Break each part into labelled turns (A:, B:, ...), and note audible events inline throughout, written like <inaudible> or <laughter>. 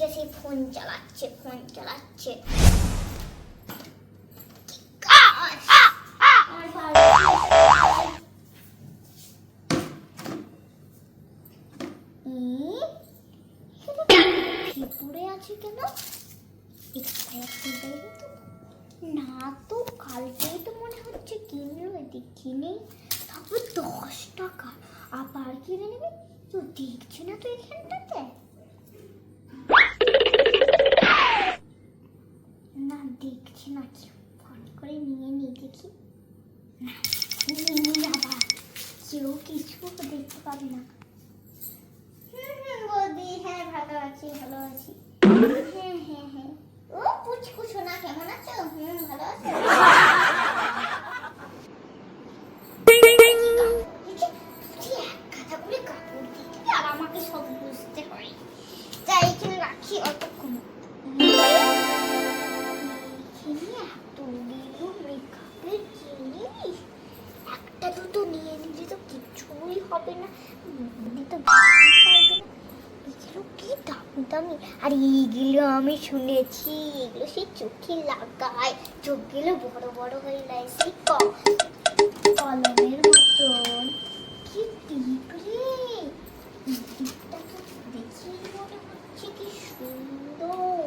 A: থেকে সেই ফোন চালাচ্ছে ফোন চালাচ্ছে। পড়ে আছে কেন। না তো, কালকেই তো মনে হচ্ছে কিনলো দেখিনি তারপর দশ টাকা। আবার কিনে নেবে? তো দেখছি না তো এখানটাতে দেখছি ফোন করে নিয়ে নিই দেখি। না, নিয়ে আবার কেউ কিছু দেখতে পাবে না। বৌদি হ্যাঁ ভালো আছি ভালো আছি। <laughs> হবে না। তো বুঝতে পারবে না। এগুলো কি দামি দামি আর এইগুলো আমি শুনেছি, এগুলো সেই চোখে লাগায়। চোখগুলো বড় বড় হয়ে যায়, সেই কলমের মতন। কি টিপ রে! দেখেই মনে হচ্ছে কি সুন্দর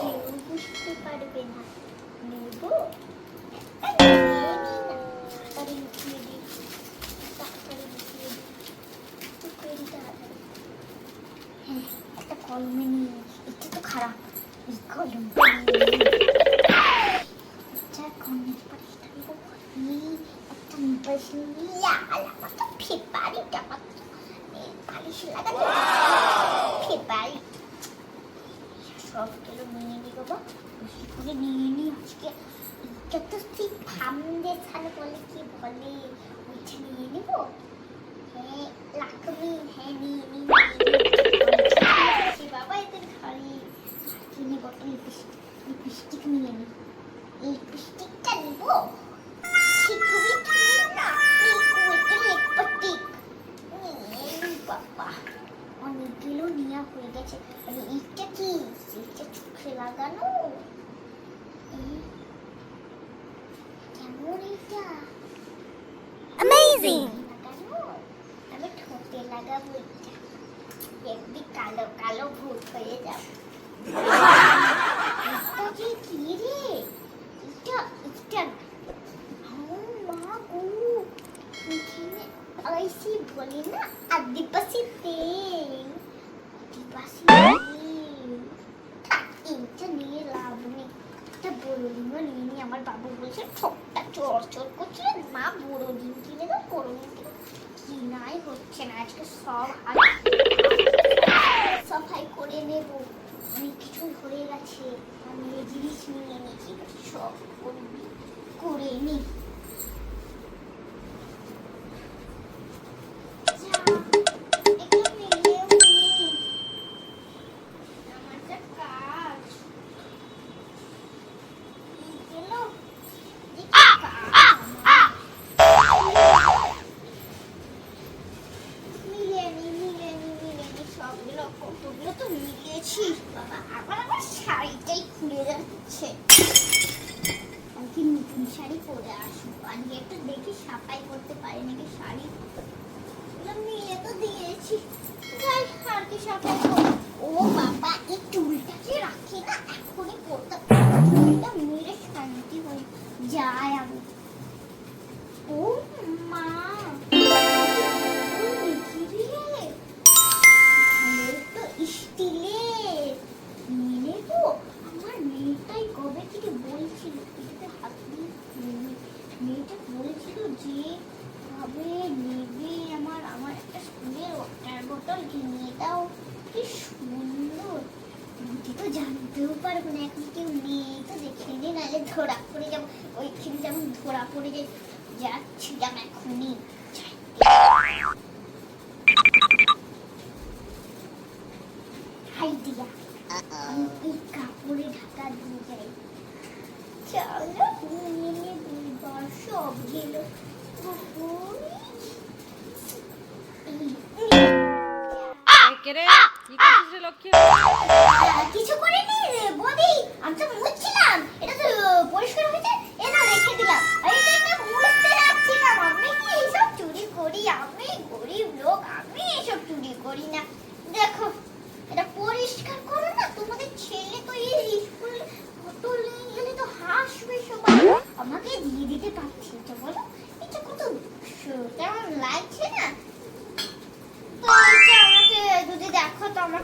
A: কেউ বুঝতে পারবে না নেব একটা নিয়ে নি না তাড়াতাড়ি লুকিয়ে দিই তাড়াতাড়ি লুকিয়ে দিই লুকিয়ে দিই তাড়াতাড়ি হ্যাঁ একটা কলমে নিয়ে। এটা তো খারাপ। এই নিয়ে নিই। আচ্ছা একটা নিয়ে ফেভারিট সবগুলো নিয়ে নিই বাবা বেশি করে নিয়ে নিই আজকে। এটা তো ঠিক ফাউন্ডেশন বলে কি বলে? ওইটা নিয়ে হ্যাঁ লাকমি হ্যাঁ নিয়ে নিয়ে। বাবা এদের ঘরে আর কি নিব লিপস্টিক নিয়ে নিই লিপস্টিকটা নিব শিখবি কি না লিপস্টিক বাবা আমি ঠোঁটে লাগাবো দেখবি কালো কালো ভূত হয়ে যাবে। যে কি রে? এটা এটা মা গো। এখানে আইসি বলি না, আদিবাসী তেল আদিবাসী এইটা নিয়ে লাভ নেই। একটা বড় ডিমও নিয়ে নিই আমার বাবু বলছে, ঠোঁটটা চর চর করছে মা বড় ডিম কিনে দাও বড় ডিম কিনে। কিনাই হচ্ছে না, আজকে সব হাত সাফাই করে নেব। অনেক কিছু হয়ে গেছে। আমি জিনিস নিয়ে নিয়েছি সব করে নি কতগুলো তো মিলিয়েছি বাবা আবার আমার শাড়িটাই খুলে যাচ্ছে আজকে নতুন শাড়ি পরে আসব আমি একটু দেখি সাফাই করতে পারি নাকি শাড়ি নিয়ে তো দিয়েছি যাই আর কি সাফাই ও বাবা কি সুন্দর। দিদি তো জানতেও পারব না, এখন কেউ নেই তো দেখে নে, নাহলে
B: ধরা পড়ে যাব। ওইখানে যেমন ধরা পড়ে যায় যাচ্ছি যেমন এখনই ঢাকা দিয়ে যাই। চলো মিলে দুইবার সব গেল।
A: করছিস রে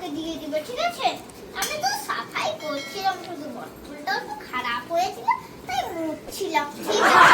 B: আমাকে দিয়ে দিবে, ঠিক আছে? আমি তো সাফাই করছিলাম, শুধু বটলটাও তো খারাপ হয়েছিল, তাই মুখছিলাম ঠিক আছে?